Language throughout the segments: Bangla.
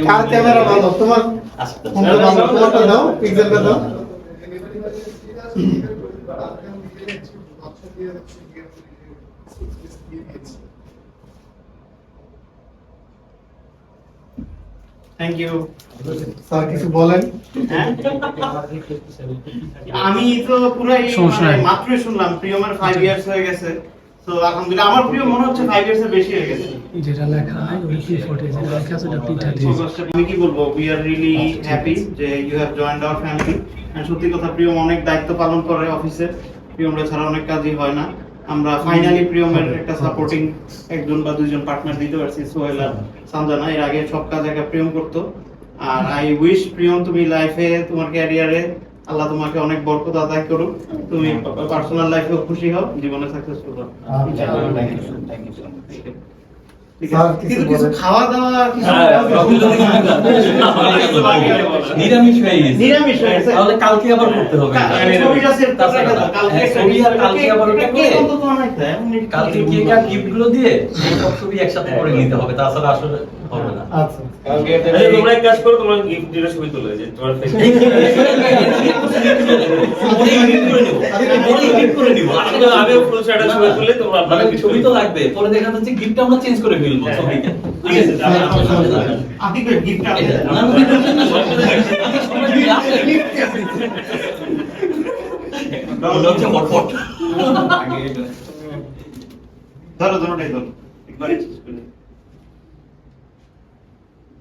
কার ক্যামেরা ভালো তোমার আচ্ছা কোনটা ভালো তোমারটা দাও পিক্সেলটা দাও। থ্যাংক ইউ স্যার কিছু বলেন। হ্যাঁ? আমি তো পুরাই মানে নাই। মাত্রই শুনলাম প্রিয়মের ফাইভ ইয়ার্স হয়ে গেছে। তো আলহামদুলিল্লাহ আমার প্রিয় মনে হচ্ছে ফাইভ ইয়ার্স এর বেশি হয়ে গেছে। যেটা লেখা হয় ওটা কি ফোটে যেটা লেখা আছে? ওটা পিঠা দিয়ে আমি কি বলব? উই আর রিয়েলি হ্যাপি যে you have joined our family সত্যি কথা প্রিয়ম অনেক দায়িত্ব পালন করে অফিসে প্রিয়মরা ছাড়া অনেক কাজই হয় না। আমরা ফাইনালি প্রিয়মের একটা সাপোর্টিং একজন বা দুইজন পার্টনার দিতে পারছি সোহেল আর সঞ্জনা এর আগে সব কাজ একা প্রিয়ম করতো। আর আই উইশ প্রিয়ম তুমি লাইফে তোমার ক্যারিয়ারে আল্লাহ তোমাকে অনেক বরকত আদায় করুক। তুমি পার্সোনাল লাইফেও খুশি হও জীবনে সাকসেসফুল হও। খাওয়া দাওয়া নিরামিষ হয়ে গেছে। নিরামিষ হয়ে গেছে। তাহলে কালকে আবার করতে হবে। কা- ছবিটা set করে রেখে দাও। কালকে হ্যাঁ, একটা ছবি আর দিন- কালকে আবার ওটা কেক। করে অন্তত বানাইতে এমনি কালকে কেক কেক আর গিফটগুলো দিয়ে সব ছবি একসাথে করে নিতে হবে। তাছাড়া আসলে হবে না। আচ্ছা। তোমরা এক কাজ করো তোমরা গিফট দিয়ে ছবি তুলে যে তোমার ফুল ছবি তুলে তোমরা মানে ছবি তো লাগবে। পরে দেখা যাচ্ছে গিফট আমরা চেঞ্জ করে ফেলব। ধরো, ধরো, এটাই ধরো। একবারে।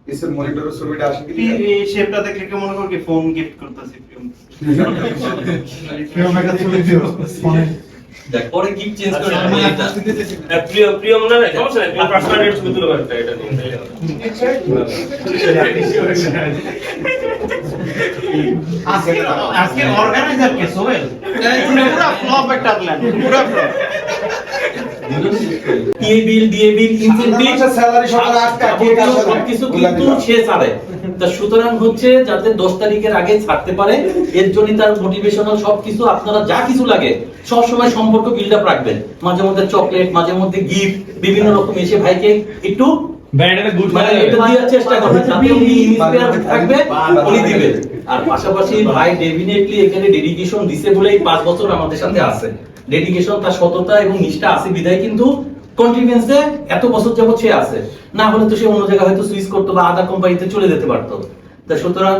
ইসের মনিটরের ছবিটা আসে কি এই- এই shape টা মনে করো কি phone gift করতেছি প্রিয়ম। প্রিয়ম একটা ছবি দিও ফোনে দেখ পরে গিফট চেঞ্জ করে আচ্ছা, এটা। হ্যাঁ, প্রিয় প্রিয় মনে নাই সমস্যা নাই তুমি পার্সোনাল ছবি তুলে পারতে এটা আজকে আজকে organizer কে, সোহেল? পুরা flop একটা plan, পুরা flop। Bill DA bill incentive সবার? সবকিছু কিন্তু সে ছাড়ে। তা সুতরাং হচ্ছে যাতে দশ তারিখের আগে ছাড়তে পারে এর জন্য তার মোটিভেশনাল সবকিছু আপনারা যা কিছু লাগে সব সময় সম্পর্ক বিল্ড আপ রাখবেন। মাঝে মধ্যে চকলেট মাঝে মধ্যে গিফট বিভিন্ন রকম এসে ভাইকে একটু মানে এটা দেওয়ার চেষ্টা করবেন যাতে উনি ইন্সপায়ার থাকবে উনি দিবেন। আর পাশাপাশি ভাই ডেফিনেটলি এখানে ডেডিকেশন দিছে বলে এই পাঁচ বছর আমাদের সাথে আছে। ডেডিকেশন তার সততা এবং নিষ্ঠা আছে বিদায় কিন্তু কন্টিনিউন্সে এত বছর যাবত সে আছে। না হলে তো সে অন্য জায়গায় হয়তো সুইচ করতো বা আদার কোম্পানিতে চলে যেতে পারতো। তা সুতরাং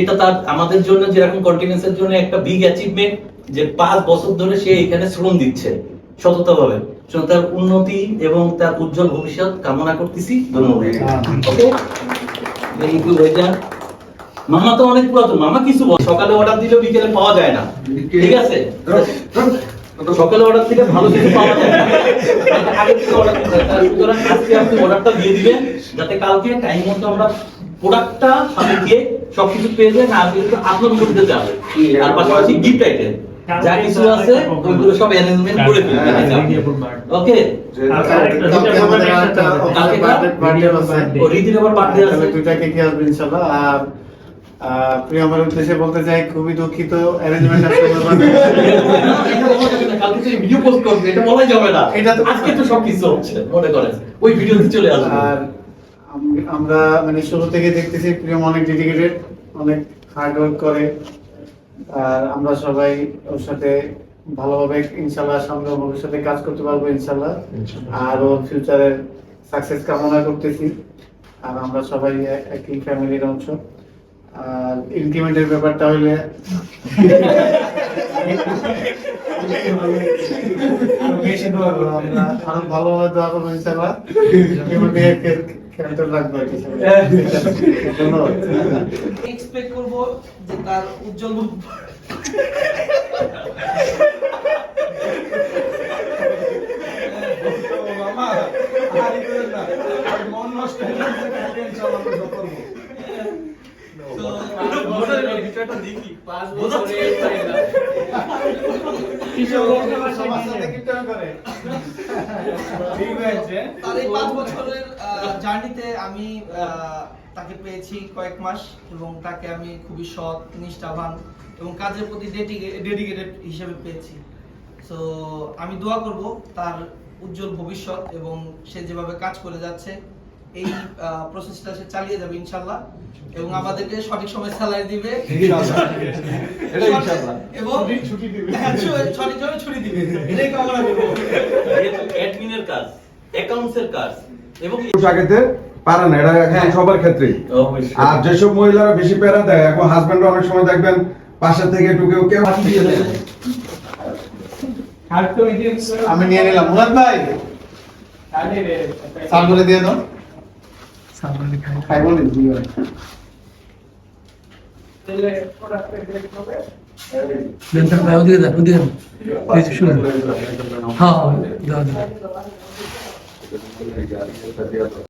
এটা তার আমাদের জন্য যেরকম কন্টিনিউন্সের জন্য একটা বিগ অ্যাচিভমেন্ট যে পাঁচ বছর ধরে সে এখানে শ্রম দিচ্ছে সততা ভাবে তার উন্নতি এবং তার উজ্জ্বল ভবিষ্যৎ কামনা করতেছি। ধন্যবাদ। ওকে মামা তো অনেক পুরাতন মামা কিছু বল। সকালে অর্ডার দিলেও বিকেলে পাওয়া যায় না। ঠিক আছে? সকালে অর্ডার দিলে ভালো কিছু পাওয়া যায় না। আগে থেকে অর্ডার দিতে। তার সুতরাং আজকে আপনি অর্ডারটা দিয়ে দিবেন যাতে কালকে টাইম মতো আমরা প্রোডাক্টটা সাথে গিয়ে সবকিছু পেয়ে যায় না কিন্তু আপলোড করে দিতে হবে আর পাশাপাশি গিফট আইটেম যা কিছু আছে ওইগুলো সব অ্যারেঞ্জমেন্ট করে ফেলবেন ওকে কালকে birthday আছে। ও রীতির আবার বার্থডে আছে। আসবে ইনশাআল্লাহ প্রিয়মের উদ্দেশ্যে বলতে চাই খুবই দুঃখিত অ্যারেঞ্জমেন্ট। কালকে ভিডিও পোস্ট করবে এটা যাবে না এটা তো- আজকে তো সবকিছু হচ্ছে মনে করেন ওই ভিডিওতে চলে আসবে আর আমরা মানে শুরু থেকে দেখতেছি প্রিয়ম অনেক ডেডিকেটেড অনেক হার্ড ওয়ার্ক করে। আর আমরা সবাই ওর সাথে ভালোভাবে ইনশাল্লাহ সামনে ভবিষ্যতে কাজ করতে পারব ইনশাল্লাহ। আর ওর ফিউচারের সাকসেস কামনা করতেছি। আর আমরা সবাই একই ফ্যামিলির অংশ। আর ইনক্রিমেন্টের ব্যাপারটা হইলে আরও ভালোভাবে দোয়া করব ইনশাল্লাহ এক্সপেক্ট করব যে তার উজ্জ্বল ভব- সবার সাথে কীর্তন করে। তার এই পাঁচ বছরের জার্নিতে আমি তাকে পেয়েছি কয়েক মাস এবং তাকে আমি খুবই সৎ, নিষ্ঠাবান এবং কাজের প্রতি ডেডিকেটেড হিসেবে পেয়েছি। সো আমি দোয়া করব তার উজ্জ্বল ভবিষ্যৎ এবং সে যেভাবে কাজ করে যাচ্ছে এই প্রসেসটা সে চালিয়ে যাবে ইনশাল্লাহ। এবং আমাদেরকে সঠিক সময় স্যালারি দিবে। এটা ইনশাআল্লাহ। এবং হ্যাঁ, সঠিক সময় ছুটি দিবে। এটাই কামনা করব অ্যাডমিনের কাজ অ্যাকাউন্টসের কাজ এবং আগে পারে না এটা এখন সবার ক্ষেত্রেই। আর যেসব মহিলারা বেশি প্যারা দেয় এখন হাজবেন্ড অনেক সময় দেখবেন পাশে থেকে ঢুকে কেউ আমি নিয়ে নিলাম। মুরাদ ভাই সাল করে দিয়ে দাও। সামনে খাই বলে নি দুই ভাই। দেন তার ভাই ওদিকে দেন ওদিকে দেন। এই যে শুনুন হ্যাঁ দাও দাও